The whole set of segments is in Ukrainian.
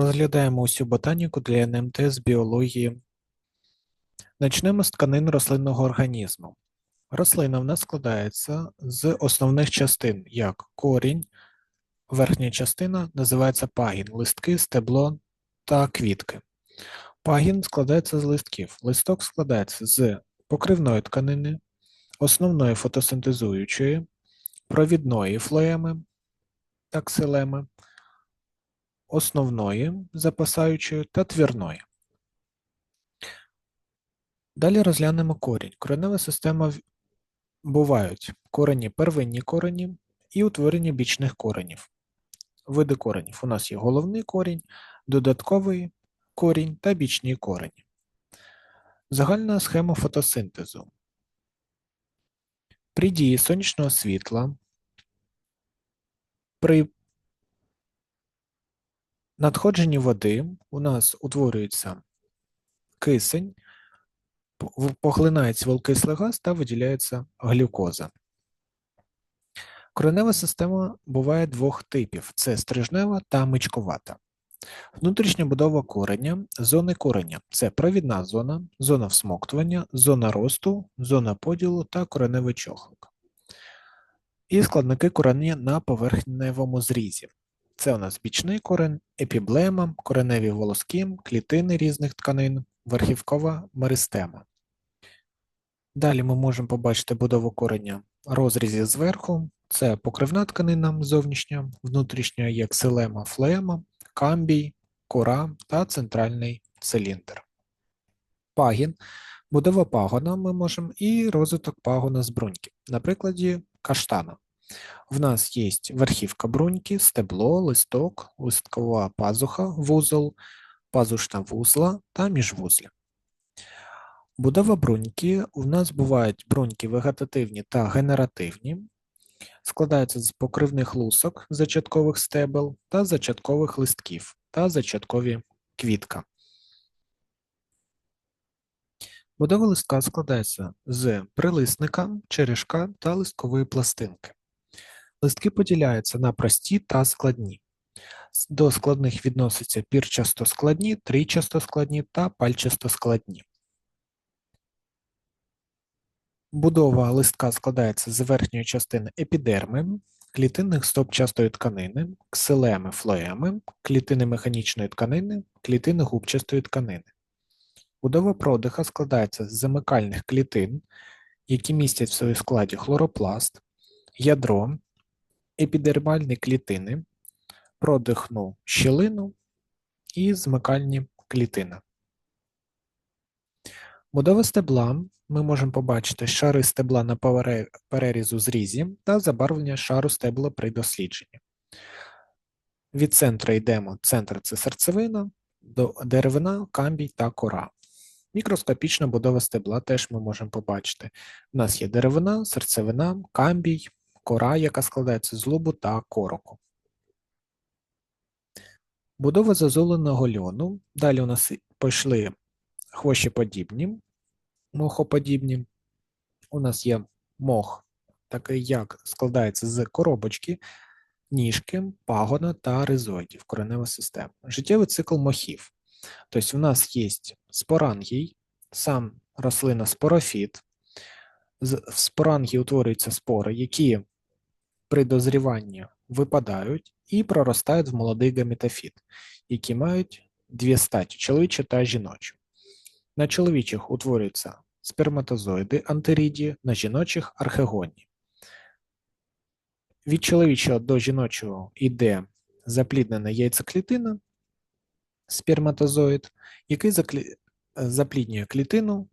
Розглядаємо усю ботаніку для НМТ з біології. Начнемо з тканин рослинного організму. Рослина в нас складається з основних частин, як корінь, верхня частина називається пагін, листки, стебло та квітки. Пагін складається з листків. Листок складається з покривної тканини, основної фотосинтезуючої, провідної флоеми та ксилеми, основної запасаючої та твірної. Далі розглянемо корінь. Коренева система бувають корені первинні корені і утворення бічних коренів. Види коренів. У нас є головний корінь, додатковий корінь та бічні корені. Загальна схема фотосинтезу. При дії сонячного світла при надходженні води у нас утворюється кисень, поглинається вуглекислий газ та виділяється глюкоза. Коренева система буває двох типів: це стрижнева та мичкувата. Внутрішня будова кореня, зони кореня це провідна зона, зона всмоктування, зона росту, зона поділу та кореневий чохлик. І складники корення на поверхневому зрізі. Це у нас бічний корень, епіблема, кореневі волоски, клітини різних тканин, верхівкова меристема. Далі ми можемо побачити будову кореня розрізі зверху. Це покривна тканина зовнішня, внутрішня є ксилема, флема, камбій, кора та центральний циліндр. Пагін. Будова пагона ми можемо і розвиток пагона з бруньки. На прикладі каштана. В нас є верхівка бруньки, стебло, листок, листкова пазуха, вузол, пазушна вузла та міжвузля. Будова бруньки. У нас бувають бруньки вегетативні та генеративні. Складаються з покривних лусок, зачаткових стебел та зачаткових листків та зачаткові квітка. Будова листка складається з прилисника, черешка та листкової пластинки. Листки поділяються на прості та складні. До складних відносяться пірчастоскладні, трійчастоскладні та пальчастоскладні. Будова листка складається з верхньої частини епідерми, клітинних стовпчастої тканини, ксилеми, флоеми, клітини механічної тканини, клітини губчастої тканини. Будова продиха складається з замикальних клітин, які містять в своєму складі хлоропласт, ядро, епідермальні клітини, продихну щілину і змикальні клітини. Будова стебла ми можемо побачити шари стебла на перерізу зрізі та забарвлення шару стебла при дослідженні. Від центру йдемо. Центр це серцевина, до деревина, камбій та кора. Мікроскопічна будова стебла теж ми можемо побачити. У нас є деревина, серцевина, камбій, кора, яка складається з лубу та короку. Будова зазуленого льону. Далі у нас пішли хвощеподібні, мохоподібні. У нас є мох, такий як складається з коробочки, ніжки, пагона та ризоїдів, коренева система. Життєвий цикл мохів. Тобто в нас є спорангій, сам рослина спорофіт. З спорангії утворюються спори, які при дозріванні випадають і проростають в молодий гаметофіт, які мають дві статі чоловічу та жіночу. На чоловічих утворюються сперматозоїди антирідії, на жіночих архегонії. Від чоловічого до жіночого йде запліднена яйцеклітина, сперматозоїд, який заклі... запліднює клітину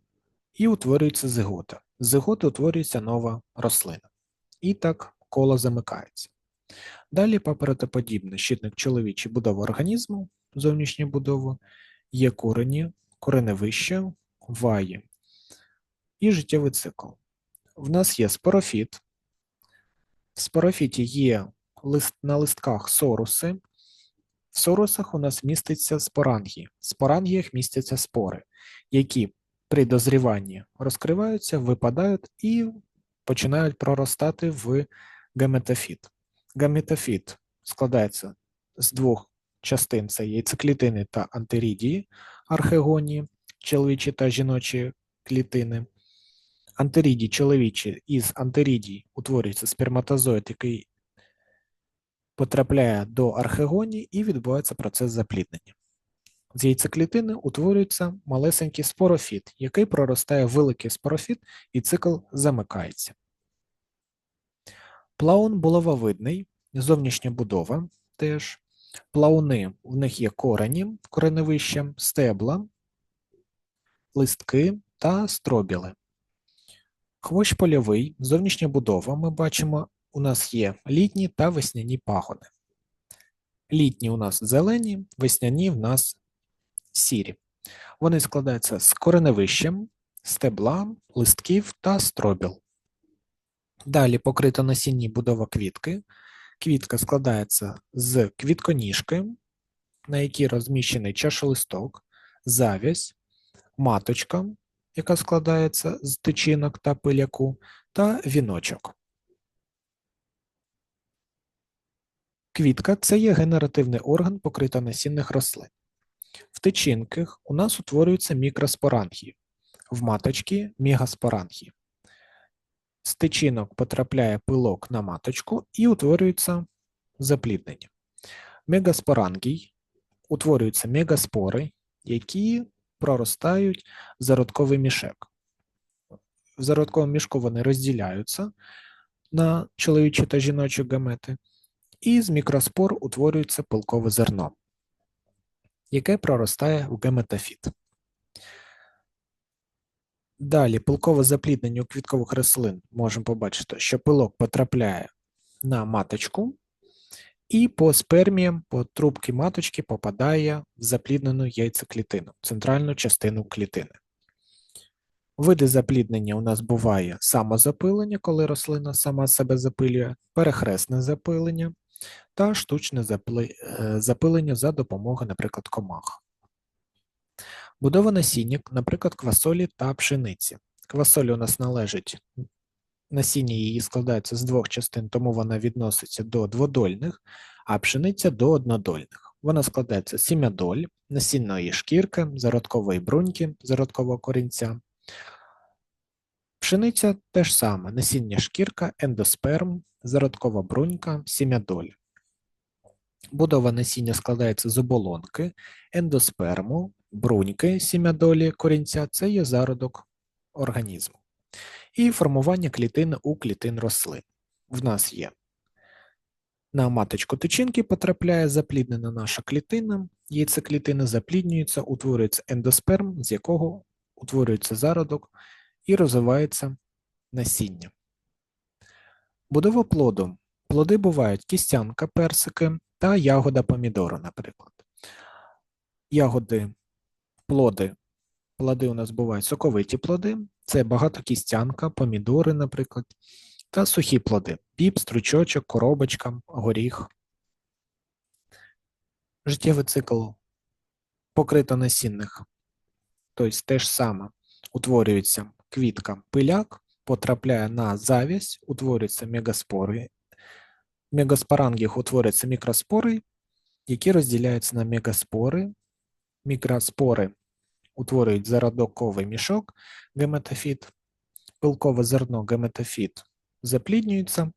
і утворюється зигота. З зиготи утворюється нова рослина. І так коло замикається. Далі паперотоподібне щитник чоловічий будова організму, зовнішня будова, є корені, кореневище, ваї і життєвий цикл. В нас є спорофіт. В спорофіті є лист, на листках соруси. В сорусах у нас міститься спорангії. В спорангіях містяться спори, які при дозріванні розкриваються, випадають і починають проростати в гаметофіт. Гаметофіт складається з двох частин це яйцеклітини та антирідії, архегонії, чоловічі та жіночі клітини. Антирідії чоловічі із антирідій утворюється сперматозоїд, який потрапляє до архегонії і відбувається процес запліднення. З яйцеклітини утворюється малесенький спорофіт, який проростає великий спорофіт і цикл замикається. Плаун булавовидний, зовнішня будова теж. Плауни в них є корені, кореневища, стебла, листки та стробіли. Хвощ польовий, зовнішня будова. Ми бачимо, у нас є літні та весняні пагони. Літні у нас зелені, весняні в нас сірі. Вони складаються з кореневищем, стебла, листків та стробіл. Далі покрита насінні будова квітки. Квітка складається з квітконіжки, на якій розміщений чашолисток, завязь, маточка, яка складається з тичинок та пиляку, та віночок. Квітка це є генеративний орган покритонасінних рослин. В тичинках у нас утворюються мікроспорангії, в маточці мегаспорангії. З тичинок потрапляє пилок на маточку і утворюється запліднення. Мегаспорангій утворюються мегаспори, які проростають в зародковий мішек. В зародковому мішку вони розділяються на чоловічі та жіночі гамети, і з мікроспор утворюється пилкове зерно, яке проростає в геметофіт. Далі пилкове запліднення у квіткових рослин можемо побачити, що пилок потрапляє на маточку, і по сперміям, по трубці маточки попадає в запліднену яйцеклітину, центральну частину клітини. Види запліднення у нас буває самозапилення, коли рослина сама себе запилює, перехресне запилення та штучне е, запилення за допомогою, наприклад, комах. Будова насіння, наприклад, квасолі та пшениці. Квасолі у нас належить, насіння її складається з двох частин, тому вона відноситься до дводольних, а пшениця до однодольних. Вона складається з сім'ядоль, насінної шкірки, зародкової бруньки, зародкового корінця. Пшениця теж саме: насіння шкірка, ендосперм, зародкова брунька, сім'ядоль. Будова насіння складається з оболонки, ендосперму, бруньки сім'ядолі корінця це є зародок організму. І формування клітин у клітин рослин. В нас є на маточку тичинки потрапляє запліднена наша клітина, яйцеклітина запліднюється, утворюється ендосперм, з якого утворюється зародок і розвивається насіння. Будова плоду. Плоди бувають кістянка, персики та ягода помідору, наприклад. Ягоди плоди. Плоди у нас бувають соковиті плоди, це багатокістянка, помідори, наприклад, та сухі плоди піп, стручочок, коробочка, горіх. Життєвий цикл покритонасінних, тобто те ж саме, утворюється квітка пиляк, потрапляє на завість, утворюються мегаспори. В мегаспорангах утворюються мікроспори, які розділяються на мегаспори. Мікроспори утворюють зародоковий мішок геметофіт, пилкове зерно геметофіт запліднюється,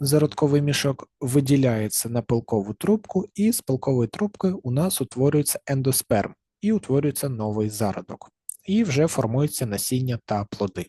зародковий мішок виділяється на пилкову трубку, і з пилкової трубки у нас утворюється ендосперм і утворюється новий зародок. І вже формується насіння та плоди.